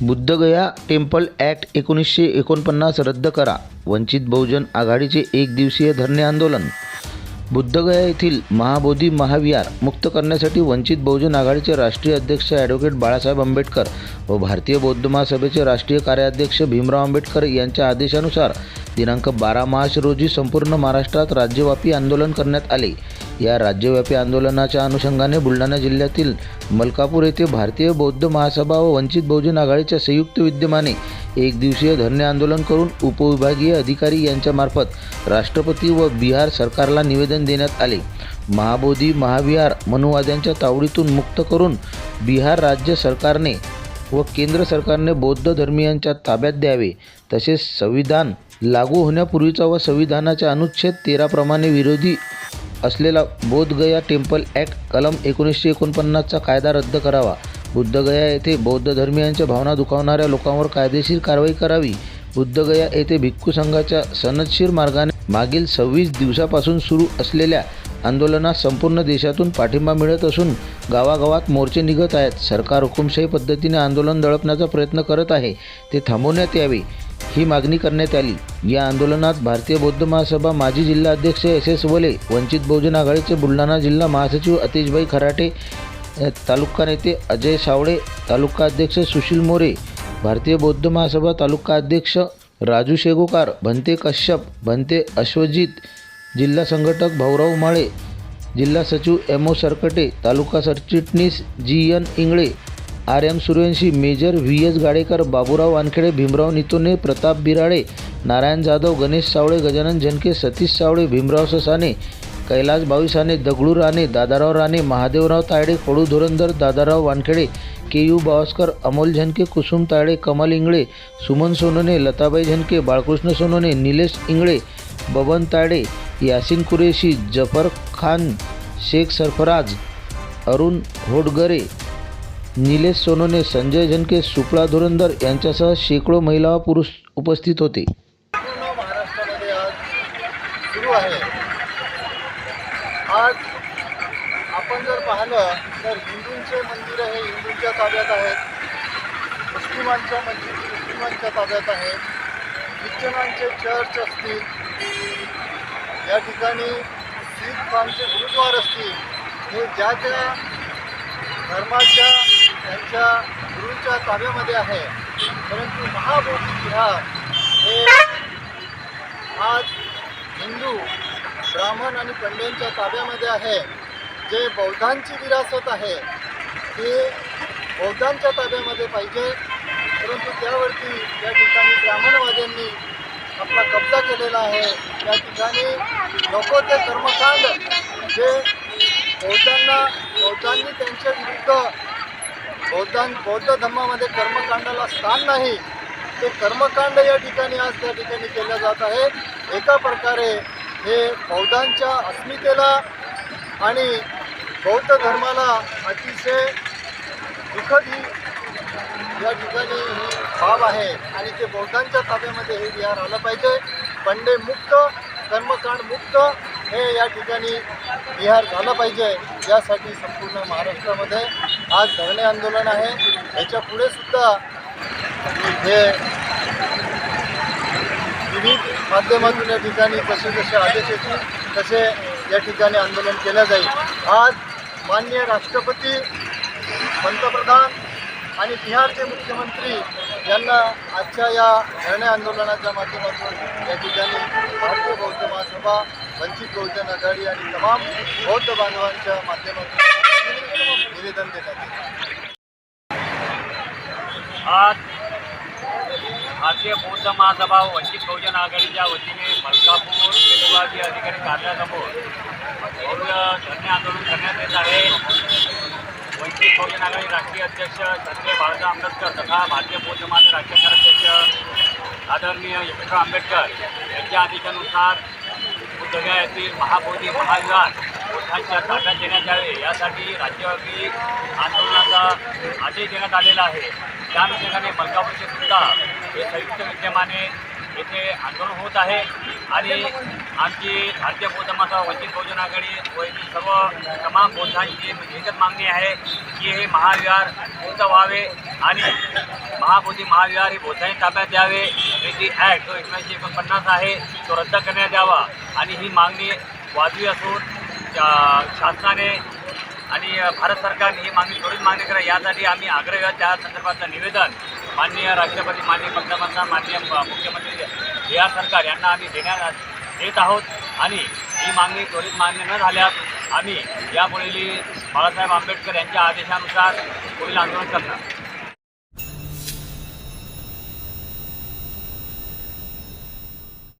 Bodh Gaya temple act एकोणीसशे एकोणपन्नास रद्द करा. वंचित बहुजन आघाडीचे एक दिवसीय धरणे आंदोलन. बुद्धगया येथील महाबोधी महाविहार मुक्त करण्यासाठी वंचित बहुजन आघाडीचे राष्ट्रीय अध्यक्ष ॲडव्होकेट बाळासाहेब आंबेडकर व भारतीय बौद्ध महासभेचे राष्ट्रीय कार्याध्यक्ष भीमराव आंबेडकर यांच्या आदेशानुसार दिनांक बारा मार्च रोजी संपूर्ण महाराष्ट्रात राज्यव्यापी आंदोलन करण्यात आले. या राज्यव्यापी आंदोलनाच्या अनुषंगाने बुलढाणा जिल्ह्यातील मलकापूर येथे भारतीय बौद्ध महासभा व वंचित बहुजन आघाडीच्या संयुक्त विद्यमाने एक दिवसीय धरणे आंदोलन करून उपविभागीय अधिकारी यांच्यामार्फत राष्ट्रपती व बिहार सरकारला निवेदन देण्यात आले. महाबोधी महाविहार मनुवाद्यांच्या तावडीतून मुक्त करून बिहार राज्य सरकारने व केंद्र सरकारने बौद्ध धर्मियांच्या ताब्यात द्यावे तसेच संविधान लागू होण्यापूर्वीचा व संविधानाच्या अनुच्छेद तेराप्रमाणे विरोधी असलेला बोधगया टेम्पल ॲक्ट कलम एकोणीसशे एकोणपन्नासचा कायदा रद्द करावा. बुद्धगया येथे बौद्ध धर्मियांच्या भावना दुखावणाऱ्या लोकांवर कायदेशीर कारवाई करावी. बुद्धगया येथे भिक्खू संघाच्या सनदशीर मार्गाने मागील सव्वीस दिवसापासून सुरू असलेल्या आंदोलनास संपूर्ण देशातून पाठिंबा मिळत असून गावागावात मोर्चे निघत आहेत. सरकार हुकुमशाही पद्धतीने आंदोलन दळपण्याचा प्रयत्न करत आहे. ते थांबवण्यात यावे. ही मागणी करण्यात आली. या आंदोलनात भारतीय बौद्ध महासभा माजी जिल्हा अध्यक्ष एस एस वले वंचित बहुजन आघाडीचे बुलढाणा जिल्हा महासचिव अतिशभाई खराटे तालुका नेते अजय सावळे तालुका अध्यक्ष सुशील मोरे भारतीय बौद्ध महासभा तालुका अध्यक्ष राजू शेगोकार भंते कश्यप भंते अश्वजित जिल्हा संघटक भाऊराव माळे जिल्हा सचिव एम ओ सरकटे तालुका सरचिटणीस G N Ingle R M Suryavanshi major V S Gadekar Baburao Wankhede Bhimrao Nitone Pratap Birale Narayan Jadhav Ganesh Sawale Gajanan Zanke Satish Sawale Bhimrao Sasane Kailas Bawisane Dagdu Rane Dadarao Rane Mahadevrao Tayde Kadu Dhurandhar Dadarao Wankhede K U Bawaskar Amol Zanke Kusum Tayde Kamal Ingle Suman Sonone Latabai Zanke Balkrishna Sonone Nilesh Ingle Baban Tayde Yasin Qureshi Jafar Khan Shaikh Sarfaraz Arun Hodgare Nilesh Sonone Sanjay Zanke Supala Dhurandar यांच्यासह शेकडो महिला व पुरुष उपस्थित होते. पूर्ण महाराष्ट्रामध्ये आज सुरू आहे आज आपण जर पाहिलं तर हिंदूंचे मंदिर हे हिंदूंच्या ताब्यात आहेत मुस्लिमांच्या मंदिर मुस्लिमांच्या ताब्यात आहेत ख्रिश्चनांचे चर्च असतील या ठिकाणी शीखकांचे गुरुद्वार असतील हे ज्या ज्या धर्माच्या आमच्या गुरूंच्या ताब्यामध्ये आहे. परंतु महाबोधी विहार हे आज हिंदू ब्राह्मण आणि पंड्यांच्या ताब्यामध्ये आहे. जे बौद्धांची विरासत आहे ते बौद्धांच्या ताब्यामध्ये पाहिजे. परंतु त्यावरती या ठिकाणी ब्राह्मणवाद्यांनी आपला कब्जा केलेला आहे. त्या ठिकाणी नको ते कर्मकांड जे बौद्धांना बौद्धांनी त्यांच्या विरुद्ध बौद्धां बौद्ध धर्मामध्ये कर्मकांडाला स्थान नाही. ते कर्मकांड या ठिकाणी आज त्या ठिकाणी केलं जात आहे एका प्रकारे हे बौद्धांच्या अस्मितेला आणि बौद्ध धर्माला अतिशय दुःखद ही या ठिकाणी ही बाब आहे. आणि ते बौद्धांच्या ताब्यामध्ये हे विहार आलं पाहिजे. पंडे मुक्त कर्मकांड मुक्त हे या ठिकाणी विहार झालं पाहिजे यासाठी संपूर्ण महाराष्ट्रामध्ये आज धरणे आंदोलन आहे. याच्यापुढे सुद्धा हे विविध माध्यमातून या ठिकाणी जसे जसे आदेश येतील तसे या ठिकाणी आंदोलन केलं जाईल. आज माननीय राष्ट्रपती पंतप्रधान आणि बिहारचे मुख्यमंत्री यांना आजच्या या धरणे आंदोलनाच्या माध्यमातून या ठिकाणी भारतीय बौद्ध महासभा वंचित बहुजन आघाडी आणि तमाम बौद्ध बांधवांच्या माध्यमातून निवेदन देण्यात येते आज भारतीय बौद्ध महासभा वंचित बहुजन आघाडीच्या वतीने मलकापूर विभागीय अधिकारी कार्यालयासमोर भव्य धरणे आंदोलन करण्यात येत आहे. वंचित बहुजन आघाडी राष्ट्रीय अध्यक्ष संजय बाळासाहेब आंबेडकर तथा भारतीय बौद्ध महासभा राष्ट्रीय कार्याध्यक्ष आदरणीय यशवंतराव आंबेडकर यांच्या आदेशानुसार जगातील महाबोधी महाविहार बुद्धांच्या ताब्यात देण्यात यावे यासाठी राज्यव्यापी आंदोलनाचा आदेश देण्यात आलेला आहे. त्या अनुषंगाने मलकापूरचे सुद्धा हे संयुक्त विद्यमाने येथे आंदोलन होत आहे आणि आमची भारतीय बौद्ध माता वंचित बहुजन आघाडी व सर्व तमाम बौद्धांची एकच मागणी आहे की हे महाविहार मुक्त व्हावे आणि महाबोधी महाविहार हे बौद्धांनी ताब्यात द्यावे. याची ॲक्ट जो एकोणीसशे एकोणपन्नास आहे तो रद्द करण्यात यावा. आणि ही मागणी वाजवी असून शासनाने आणि भारत सरकारने ही मागणी त्वरित मागणी करा. यासाठी आम्ही आग्रह त्या संदर्भातलं निवेदन माननीय राष्ट्रपती माननीय पंतप्रधान माननीय मुख्यमंत्री बिहार सरकार यांना आम्ही देण्यात देत आहोत. आणि ही मागणी त्वरित मान्य न झाल्यास आम्ही यापुढेली बाळासाहेब आंबेडकर यांच्या आदेशानुसार पुढील आंदोलन करणार.